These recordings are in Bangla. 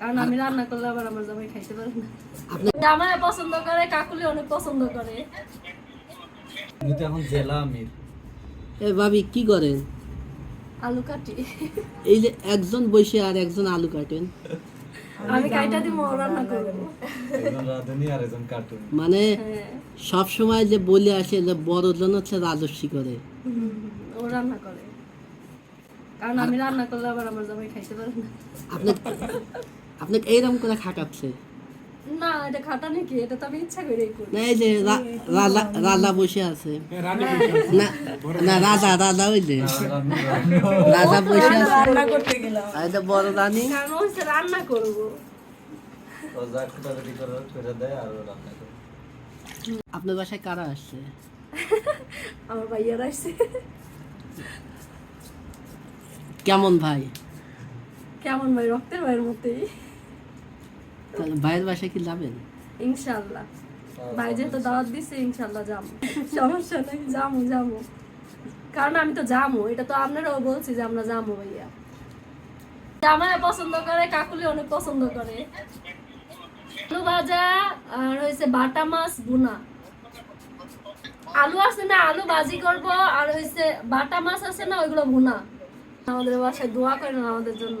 কারণ আমি রান্না করলে আবার আমার জামাই খাইতে পারে না। জামাই পছন্দ করে কাকুলি অনেক পছন্দ করে। তুমি তো এখন জেলা আমির। এ ভাবি কি করেন? আলু কাটি। এই যে একজন বসে আর একজন আলু কাটেন। আমি কাইটা দিব রান্না করব। একজন রাঁধুনি আর একজন কার্টুন। মানে হ্যাঁ। সব সময় যে বলে আসে যে বড়জন হচ্ছে রাজস্বী করে। ও রান্না করে। কারণ আমি রান্না করলে আবার আমার জামাই খাইতে পারে না। আপনি আপনাকে এইরকম করে খাটাচ্ছে। না এটা খাটা নাকি এটা তো আমি ইচ্ছা করেই করি। না এই যে রাজা রাজা বসে আছে। না না রাজা রাজা ওই যে। রাজা বসে আছে। আর এটা বড় রানী। কারণ হচ্ছে রান্না করব। ও যা কুটাকুটি করে করে দেয় আর রান্না করে। আপনার বাসায় কারা আসছে? আমার ভাইয়ারা আসছে। কেমন ভাই? কেমন ভাই? রক্তের ভাইয়ের মতোই। তাহলে ভাইয়ের বাসায় কি যাবেন? ইনশাল্লাহ ভাই যেহেতু দাওয়াত দিচ্ছে ইনশাল্লাহ যাব। সমস্যা নেই, যাব যাব। কারণ আমি তো যাব, এটা তো আপনারাও বলছি যে আমরা যাব ভাইয়া। জামাই পছন্দ করে, কাকুলি অনেক পছন্দ করে। আলু ভাজা আর হয়েছে বাটা মাছ ভুনা। আলু আছে না, আলু ভাজি করব, আর হয়েছে বাটা মাছ আছে না, ওইগুলো ভুনা। আমাদের বাসায় দোয়া করেন আমাদের জন্য।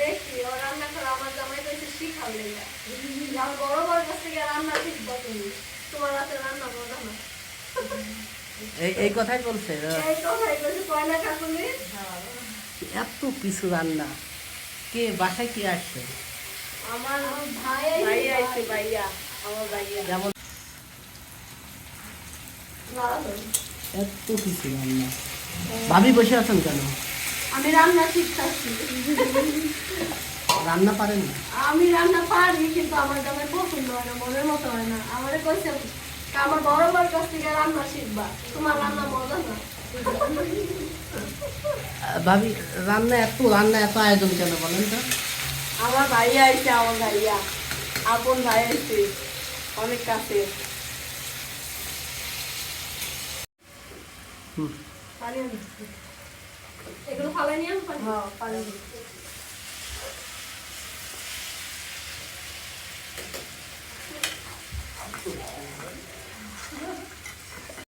দেখি ও রান্না করে আমার জামাই কইছে শিখাও লেগা। আমার বড় বড় কাছ থেকে রান্না শিখবা তুমি। তোমার হাতে রান্না মজা না। এই কথাই বলছে এত কিছু রান্না। কে বাসায় কি আসছে আমার ভাই ভাই আইছে ভাইয়া আমার ভাইয়া। যেমন এত কিছু রান্না। ভাবি বসে আছেন কেন? আমি রান্না শিখতাছি রান্না পারেন না? আমি রান্না পারি কিন্তু আমার জামাই পছন্দ হয় না মনের মতো হয় না। আমারে কইছে আমার বড় বড় কাছ থেকে রান্না শিখবা। তোমার রান্না মজা না। ভাবি রান্না এত রান্না এত আয়োজন কেন বলেন তো? আমার ভাইয়া আইছে আমার ভাইয়া। আপন ভাই আইছে অনেক কাছে। হুম। এগুলো ফালাই নিয়ে আমি পানি? হ্যাঁ পানি